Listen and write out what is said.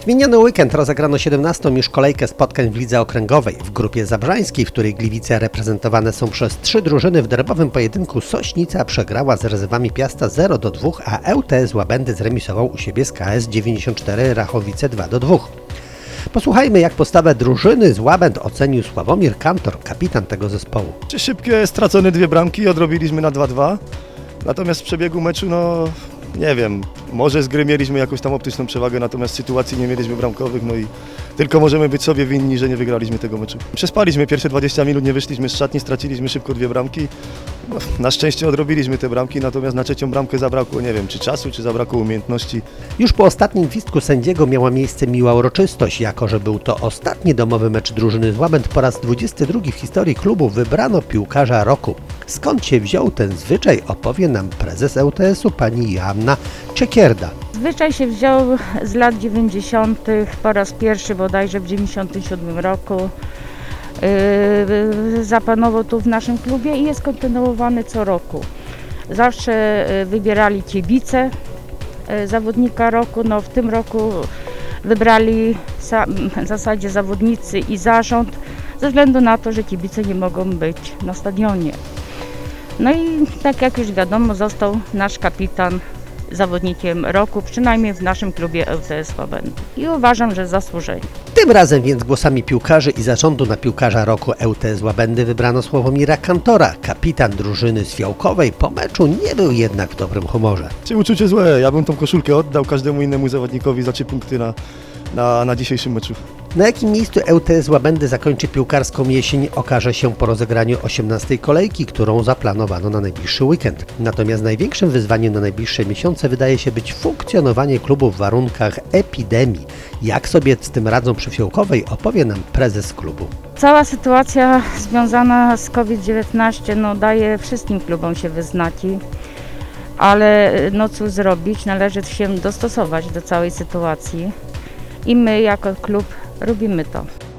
W miniony weekend rozegrano 17. już kolejkę spotkań w lidze okręgowej. W grupie zabrzańskiej, w której Gliwice reprezentowane są przez trzy drużyny w derbowym pojedynku, Sośnica przegrała z rezerwami Piasta 0 do 2, a ŁTS Łabędy zremisował u siebie z KS 94 Rachowice 2 do 2. Posłuchajmy, jak postawę drużyny z Łabęd ocenił Sławomir Kantor, kapitan tego zespołu. Czy Szybkie stracone dwie bramki, odrobiliśmy na 2-2. Natomiast w przebiegu meczu, no nie wiem, może z gry mieliśmy jakąś tam optyczną przewagę, natomiast sytuacji nie mieliśmy bramkowych, no i tylko możemy być sobie winni, że nie wygraliśmy tego meczu. Przespaliśmy pierwsze 20 minut, nie wyszliśmy z szatni, straciliśmy szybko dwie bramki. Na szczęście odrobiliśmy te bramki, natomiast na trzecią bramkę zabrakło, nie wiem, czy czasu, czy zabrakło umiejętności. Już po ostatnim gwizdku sędziego miała miejsce miła uroczystość, jako że był to ostatni domowy mecz drużyny z Łabęd po raz 22 w historii klubu wybrano piłkarza roku. Skąd się wziął ten zwyczaj opowie nam prezes ŁTS-u pani Joanna Czekierda. Zwyczaj się wziął z lat 90. po raz pierwszy bodajże w 97 roku. Yy, Zapanował tu w naszym klubie i jest kontynuowany co roku. Zawsze yy, wybierali kibice yy, zawodnika roku. No, w tym roku wybrali w zasadzie zawodnicy i zarząd ze względu na to, że kibice nie mogą być na stadionie. No i tak jak już wiadomo, został nasz kapitan zawodnikiem roku, przynajmniej w naszym klubie ŁTS Łabędy. I uważam, że zasłużenie. Tym razem więc głosami piłkarzy i zarządu na piłkarza roku ŁTS Łabędy wybrano Sławomira Kantora. Kapitan drużyny z Fiołkowej po meczu nie był jednak w dobrym humorze. Czy uczucie złe? Ja bym tą koszulkę oddał każdemu innemu zawodnikowi za trzy punkty na, na, na dzisiejszym meczu. Na jakim miejscu ŁTS Łabędy zakończy piłkarską jesień okaże się po rozegraniu 18 kolejki, którą zaplanowano na najbliższy weekend. Natomiast największym wyzwaniem na najbliższe miesiące wydaje się być funkcjonowanie klubu w warunkach epidemii. Jak sobie z tym radzą przy Fiołkowej opowie nam prezes klubu. Cała sytuacja związana z COVID-19 no, daje wszystkim klubom się wyznaki, ale no cóż zrobić, należy się dostosować do całej sytuacji i my jako klub robimy to.